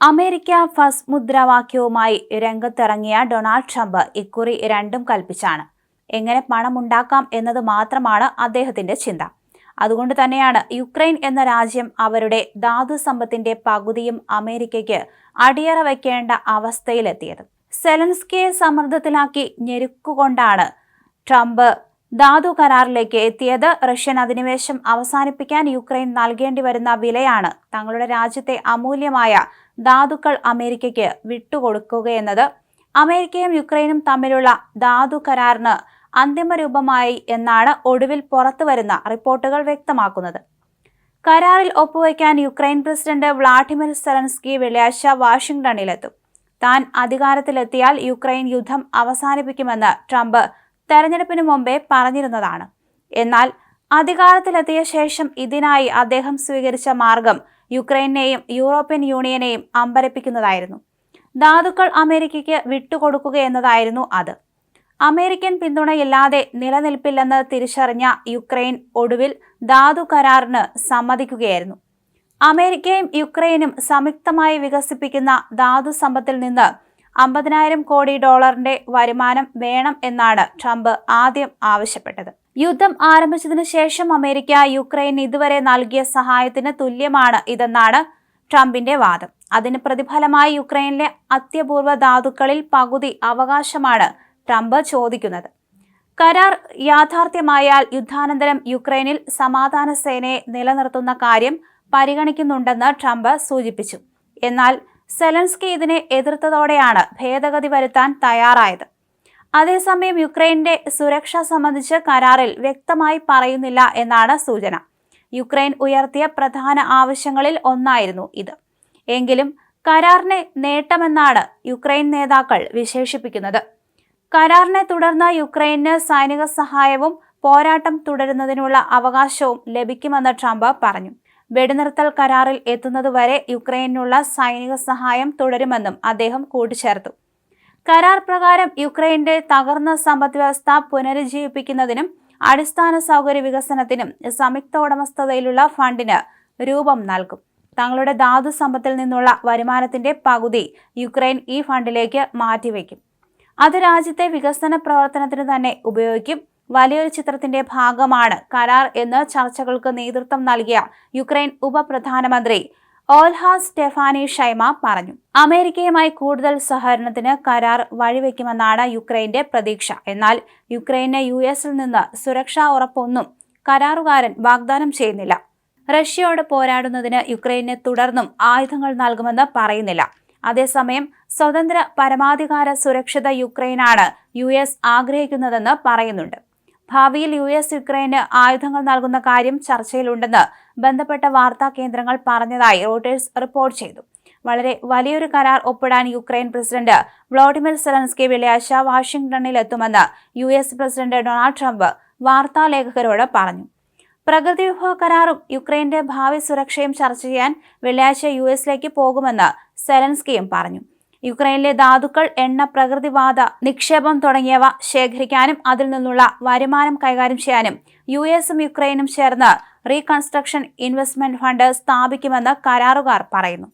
America first മുദ്രാവാക്യവുമായി രംഗത്തിറങ്ങിയ Donald Trump ഇക്കുറി രണ്ടും കൽപ്പിച്ചാണ്. എങ്ങനെ പണമുണ്ടാക്കാം എന്നത് മാത്രമാണ് അദ്ദേഹത്തിന്റെ ചിന്ത. അതുകൊണ്ട് തന്നെയാണ് യുക്രൈൻ എന്ന രാജ്യം അവരുടെ ധാതു സമ്പത്തിന്റെ പകുതിയും അമേരിക്കയ്ക്ക് അടിയറ വയ്ക്കേണ്ട അവസ്ഥയിലെത്തിയത്. സെലൻസ്കിയെ സമ്മർദ്ദത്തിലാക്കി ഞെരുക്കുകൊണ്ടാണ് ട്രംപ് ധാതു കരാറിലേക്ക് എത്തിയത് റഷ്യൻ അധിനിവേശം അവസാനിപ്പിക്കാൻ യുക്രൈൻ നൽകേണ്ടി വരുന്ന വിലയാണ് തങ്ങളുടെ രാജ്യത്തെ അമൂല്യമായ ധാതുക്കൾ അമേരിക്കയ്ക്ക് വിട്ടുകൊടുക്കുകയെന്നത് അമേരിക്കയും യുക്രൈനും തമ്മിലുള്ള ധാതു കരാറിന് അന്തിമ രൂപമായി എന്നാണ് ഒടുവിൽ പുറത്തുവരുന്ന റിപ്പോർട്ടുകൾ വ്യക്തമാക്കുന്നത്. കരാറിൽ ഒപ്പുവയ്ക്കാൻ യുക്രൈൻ പ്രസിഡന്റ് വ്ളാഡിമിർ സെലൻസ്കി വെള്ളിയാഴ്ച വാഷിംഗ്ടണിലെത്തും. താൻ അധികാരത്തിലെത്തിയാൽ യുക്രൈൻ യുദ്ധം അവസാനിപ്പിക്കുമെന്ന് ട്രംപ് തെരഞ്ഞെടുപ്പിന് മുമ്പേ പറഞ്ഞിരുന്നതാണ്. എന്നാൽ അധികാരത്തിലെത്തിയ ശേഷം ഇതിനായി അദ്ദേഹം സ്വീകരിച്ച മാർഗം യുക്രൈനെയും യൂറോപ്യൻ യൂണിയനെയും അമ്പരപ്പിക്കുന്നതായിരുന്നു. ധാതുക്കൾ അമേരിക്കയ്ക്ക് വിട്ടുകൊടുക്കുക എന്നതായിരുന്നു അത്. അമേരിക്കൻ പിന്തുണയില്ലാതെ നിലനിൽപ്പില്ലെന്ന് തിരിച്ചറിഞ്ഞ യുക്രൈൻ ഒടുവിൽ ധാതു കരാറിന് സമ്മതിക്കുകയായിരുന്നു. അമേരിക്കയും യുക്രൈനും സംയുക്തമായി വികസിപ്പിക്കുന്ന ധാതു സമ്പത്തിൽ നിന്ന് അമ്പതിനായിരം കോടി ഡോളറിന്റെ വരുമാനം വേണം എന്നാണ് ട്രംപ് ആദ്യം ആവശ്യപ്പെട്ടത്. യുദ്ധം ആരംഭിച്ചതിനു ശേഷം അമേരിക്ക യുക്രൈൻ ഇതുവരെ നൽകിയ സഹായത്തിന് തുല്യമാണ് ഇതെന്നാണ് ട്രംപിന്റെ വാദം. അതിന് പ്രതിഫലമായി യുക്രൈനിലെ അത്യപൂർവ ധാതുക്കളിൽ പകുതി അവകാശമാണ് ട്രംപ് ചോദിക്കുന്നത്. കരാർ യാഥാർത്ഥ്യമായാൽ യുദ്ധാനന്തരം യുക്രൈനിൽ സമാധാന സേനയെ നിലനിർത്തുന്ന കാര്യം പരിഗണിക്കുന്നുണ്ടെന്ന് ട്രംപ് സൂചിപ്പിച്ചു. എന്നാൽ സെലൻസ്കി ഇതിനെ എതിർത്തതോടെയാണ് ഭേദഗതി വരുത്താൻ തയ്യാറായത്. അതേസമയം യുക്രൈന്റെ സുരക്ഷ സംബന്ധിച്ച് കരാറിൽ വ്യക്തമായി പറയുന്നില്ല എന്നാണ് സൂചന. യുക്രൈൻ ഉയർത്തിയ പ്രധാന ആവശ്യങ്ങളിൽ ഒന്നായിരുന്നു ഇത്. എങ്കിലും കരാറിനെ നേട്ടമെന്നാണ് യുക്രൈൻ നേതാക്കൾ വിശേഷിപ്പിക്കുന്നത്. കരാറിനെ തുടർന്ന് യുക്രൈന് സൈനിക സഹായവും പോരാട്ടം തുടരുന്നതിനുള്ള അവകാശവും ലഭിക്കുമെന്ന് ട്രംപ് പറഞ്ഞു. വെടിനിർത്തൽ കരാറിൽ എത്തുന്നതുവരെ യുക്രൈനുള്ള സൈനിക സഹായം തുടരുമെന്നും അദ്ദേഹം കൂട്ടിച്ചേർത്തു. കരാർ പ്രകാരം യുക്രൈന്റെ തകർന്ന സമ്പദ്വ്യവസ്ഥ പുനരുജ്ജീവിപ്പിക്കുന്നതിനും അടിസ്ഥാന സൗകര്യ വികസനത്തിനും സംയുക്ത ഉടമസ്ഥതയിലുള്ള ഫണ്ടിന് രൂപം നൽകും. തങ്ങളുടെ ധാതു സമ്പത്തിൽ നിന്നുള്ള വരുമാനത്തിന്റെ പകുതി യുക്രൈൻ ഈ ഫണ്ടിലേക്ക് മാറ്റിവെക്കും. അത് രാജ്യത്തെ വികസന പ്രവർത്തനത്തിന് തന്നെ ഉപയോഗിക്കും. വലിയൊരു ചിത്രത്തിന്റെ ഭാഗമാണ് കരാർ എന്ന് ചർച്ചകൾക്ക് നേതൃത്വം നൽകിയ യുക്രൈൻ ഉപപ്രധാനമന്ത്രി ഓൽഹ സ്റ്റെഫാനി ഷൈമ പറഞ്ഞു. അമേരിക്കയുമായി കൂടുതൽ സഹകരണത്തിന് കരാർ വഴിവെക്കുമെന്നാണ് യുക്രൈന്റെ പ്രതീക്ഷ. എന്നാൽ യുക്രൈന് യു എസിൽ നിന്ന് സുരക്ഷാ ഉറപ്പൊന്നും കരാറുകാരൻ വാഗ്ദാനം ചെയ്യുന്നില്ല. റഷ്യയോട് പോരാടുന്നതിന് യുക്രൈന് തുടർന്നും ആയുധങ്ങൾ നൽകുമെന്ന് പറയുന്നില്ല. അതേസമയം സ്വതന്ത്ര പരമാധികാര സുരക്ഷിത യുക്രൈനാണ് യു എസ് ആഗ്രഹിക്കുന്നതെന്ന് പറയുന്നുണ്ട്. ഭാവിയിൽ യു എസ് യുക്രൈന് ആയുധങ്ങൾ നൽകുന്ന കാര്യം ചർച്ചയിലുണ്ടെന്ന് ബന്ധപ്പെട്ട വാർത്താ കേന്ദ്രങ്ങൾ പറഞ്ഞതായി റോട്ടേഴ്സ് റിപ്പോർട്ട് ചെയ്തു. വളരെ വലിയൊരു കരാർ ഒപ്പിടാൻ യുക്രൈൻ പ്രസിഡന്റ് വ്ളോഡിമിർ സെലൻസ്കി വെള്ളിയാഴ്ച വാഷിംഗ്ടണിൽ എത്തുമെന്ന് U S president Donald Trump വാർത്താലേഖകരോട് പറഞ്ഞു. പ്രകൃതി വിഭവ കരാറും യുക്രൈന്റെ ഭാവി സുരക്ഷയും ചർച്ച ചെയ്യാൻ വെള്ളിയാഴ്ച യു എസിലേക്ക് പോകുമെന്ന് സെലൻസ്കിയും പറഞ്ഞു. യുക്രൈനിലെ ധാതുക്കൾ എണ്ണ പ്രകൃതിവാദ നിക്ഷേപം തുടങ്ങിയവ ശേഖരിക്കാനും അതിൽ നിന്നുള്ള വരുമാനം കൈകാര്യം ചെയ്യാനും യു എസും യുക്രൈനും ചേർന്ന് റീകൺസ്ട്രക്ഷൻ ഇൻവെസ്റ്റ്മെന്റ് ഫണ്ട് സ്ഥാപിക്കുമെന്ന് കരാറുകാർ പറയുന്നു.